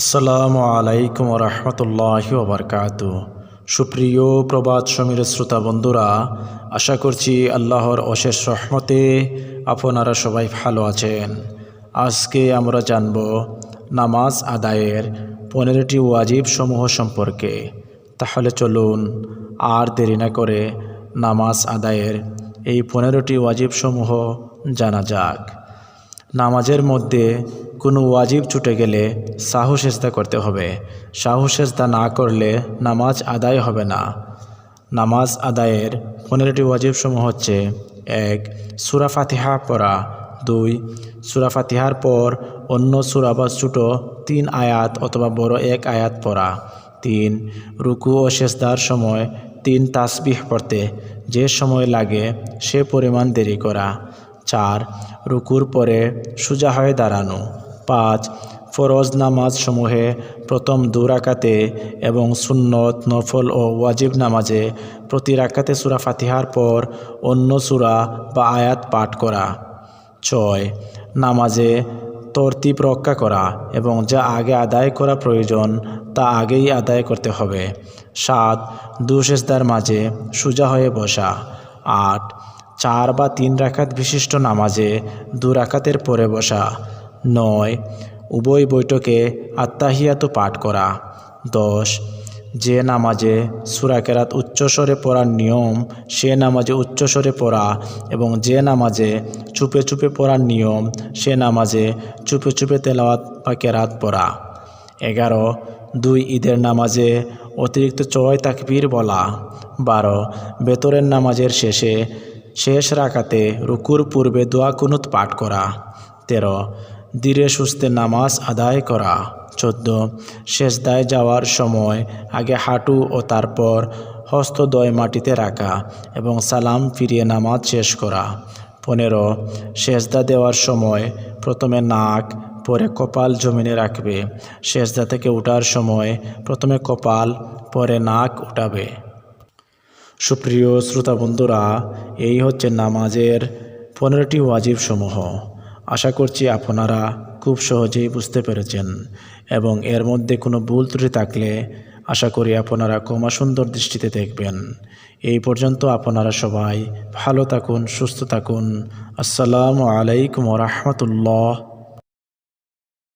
আসসালামু আলাইকুম রহমতুল্লাহ ওবরকাত সুপ্রিয় প্রবাদ সমীর শ্রোতা বন্ধুরা, আশা করছি আল্লাহর অশেষ রহমতে আপনারা সবাই ভালো আছেন। আজকে আমরা জানব নামাজ আদায়ের পনেরোটি ওয়াজিব সমূহ সম্পর্কে। তাহলে চলুন আর দেরি না করে নামাজ আদায়ের এই পনেরোটি ওয়াজিব সমূহ জানা যাক। নামাজের মধ্যে কোনো ওয়াজিব ছুটে গেলে সাহু সেজদা করতে হবে। সাহু সেজদা না করলে নামাজ আদায় হবে না। নামাজ আদায়ের পনেরোটি ওয়াজিব সমূহ হচ্ছে, এক, সুরা ফাতিহা পড়া, দুই, সুরা ফাতিহার পর অন্য সুরা বা ছোটো তিন আয়াত অথবা বড় এক আয়াত পড়া। তিন, রুকু ও সেজদার সময় তিন তাসবিহ পড়তে, যে সময় লাগে সে পরিমাণ দেরি করা। চার, রুকুর পরে সোজা হয়ে দাঁড়ানো। পাঁচ ফরজ নামাজ সমূহে প্রথম দু রাকাতে এবং সুন্নত, নফল ও ওয়াজিব নামাজে প্রতি রাকাতে সুরা ফাতিহার পর অন্য সুরা বা আয়াত পাঠ করা। ছয় নামাজে তরতিব রক্ষা করা এবং যা আগে আদায় করা প্রয়োজন তা আগেই আদায় করতে হবে। সাত দুশেষদার মাঝে সোজা হয়ে বসা। আট চার বা তিন রাকাত বিশিষ্ট নামাজে দু রাকাতের পরে বসা। নয়, উভয় বৈঠকে আত্মাহিয়াত পাঠ করা। দশ, যে নামাজে সুরাকেরাত উচ্চস্বরে পড়ার নিয়ম, সে নামাজে উচ্চস্বরে পড়া এবং যে নামাজে চুপে চুপে পড়ার নিয়ম, সে নামাজে চুপে চুপে তেলাওয়াত বা কেরাত পড়া। এগারো, দুই ঈদের নামাজে অতিরিক্ত চয় তাকবীর বলা। বারো, বেতরের নামাজের শেষে শেষ রাখাতে রুকুর পূর্বে দোয়া কুনুত পাঠ করা। তেরো ধীরে সুস্থে নামাজ আদায় করা। চোদ্দ শেষদায় যাওয়ার সময় আগে হাঁটু ও তারপর হস্তদয় মাটিতে রাখা এবং সালাম ফিরিয়ে নামাজ শেষ করা। পনেরো শেষদা দেওয়ার সময় প্রথমে নাক, পরে কপাল জমিনে রাখবে। শেষদা থেকে ওঠার সময় প্রথমে কপাল, পরে নাক উঠাবে। সুপ্রিয় শ্রোতা বন্ধুরা এই হচ্ছে নামাজের পনেরোটি ওয়াজিব সমূহ আশা করছি আপনারা খুব সহজেই বুঝতে পেরেছেন এবং এর মধ্যে কোনো ভুল ত্রুটি থাকলে আশা করি আপনারা কমা সুন্দর দৃষ্টিতে দেখবেন। এই পর্যন্ত আপনারা সবাই ভালো থাকুন, সুস্থ থাকুন। আসসালামু আলাইকুম রহমতুল্লাহ।